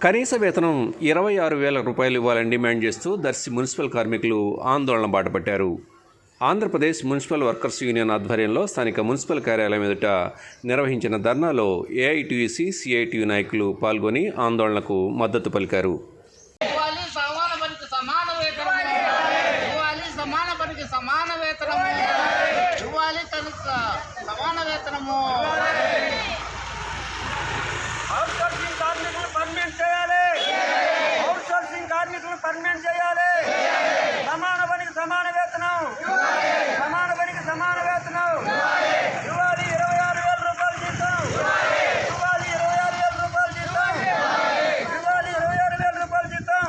కనీస వేతనం ఇరవై ఆరు వేల రూపాయలు ఇవ్వాలని డిమాండ్ చేస్తూ దర్శి మున్సిపల్ కార్మికులు ఆందోళన బాటపట్టారు. ఆంధ్రప్రదేశ్ మున్సిపల్ వర్కర్స్ యూనియన్ ఆధ్వర్యంలో స్థానిక మున్సిపల్ కార్యాలయం ఎదుట నిర్వహించిన ధర్నాలో ఏఐటీయూసీ సిఐటియు నాయకులు పాల్గొని ఆందోళనకు మద్దతు పలికారు. సమాన వేతనము ఇవ్వాలి తనకు సమాన వేతనము అవుట్ సోర్సింగ్ కార్మికులు పర్మనెంట్ చేయాలి అవుట్ సోర్సింగ్ కార్మికులు పర్మనెంట్ చేయాలి సమాన పనికి సమాన వేతనం సమాన పనికి సమాన వేతనం ఇవ్వాలి ఇరవై ఆరు వేల రూపాయలు జీతం ఇవ్వాలి ఇరవై ఆరు వేల రూపాయలు జీతం ఇవ్వాలి ఇరవై ఆరు వేల రూపాయలు జీతం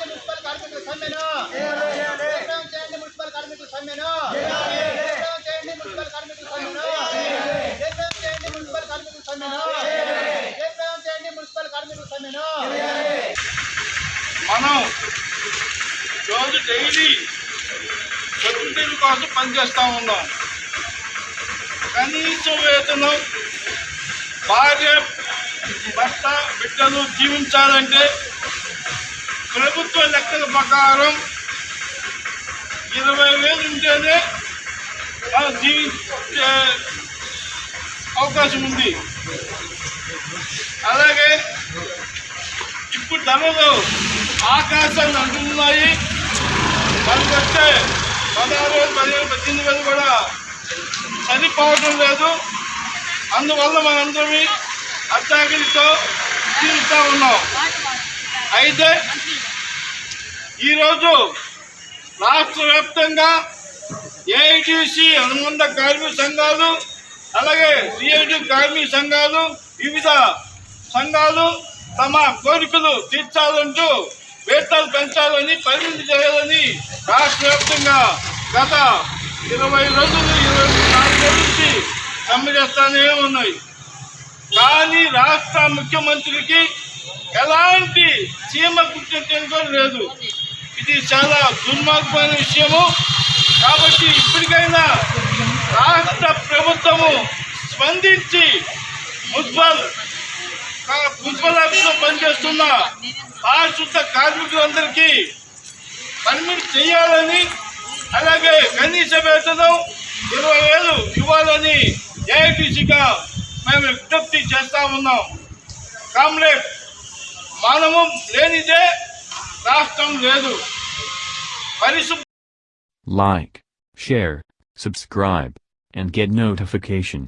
మున్సిపల్ కార్మికుల సమ్మెను చేయండి మున్సిపల్ కార్మికుల సమ్మెను చేయండి మున్సిపల్ కార్మికుల సమ్మెను చేయండి మున్సిపల్ కార్మికుల సమ్మెను చేయండి మున్సిపల్ కార్మికుల సమ్మెను మనం రోజు డైలీ ప్రకృతి కోసం పనిచేస్తూ ఉన్నాం. కనీస వేతనం భార్య భర్త బిడ్డలు జీవించాలంటే ప్రభుత్వ లెక్కల ప్రకారం ఇరవై వేలు ఉంటేనే మనం జీవించే అవకాశం ఉంది. అలాగే ఇప్పుడు ధరలు ఆకాశాన్ని అంటున్నాయి. మనకి పదహారు వేలు పదిహేను పద్దెనిమిది వేలు కూడా సరిపోవటం లేదు. అందువల్ల మనందరం అత్యాకలితో జీవిస్తూ ఉన్నాం. అయితే ఈరోజు రాష్ట్ర వ్యాప్తంగా ఏఐటీసీ అనుబంధ కార్మిక సంఘాలు అలాగే సిఐటి కార్మిక సంఘాలు వివిధ సంఘాలు తమ కోరికలు తీర్చాలంటూ వేతలు పెంచాలని పరిమితి చేయాలని రాష్ట్ర వ్యాప్తంగా గత ఇరవై రోజులు ఇరవై నాలుగు నుంచి సమ్మె చేస్తానే ఉన్నాయి. కానీ రాష్ట్ర ముఖ్యమంత్రికి ఎలాంటి సీమ గుర్తించడం కూడా లేదు. ఇది చాలా దుర్మార్గమైన విషయము. కాబట్టి ఇప్పటికైనా రాష్ట్ర ప్రభుత్వము స్పందించి మున్సిపల్ కా- మున్సిపల్ ఆఫీసులో పనిచేస్తున్న పారిశుద్ధ కార్మికులందరికీ పర్మిట్ చేయాలని అలాగే కనీస వేతనం ఇరవై వేలు ఇవ్వాలని ఏఐటీసీగా మేము విజ్ఞప్తి చేస్తా ఉన్నాం. కామ్రేడ్ మానవం లేనిదే రాష్ట్రం లేదు. పరిశుభ్ర like share subscribe and get notification.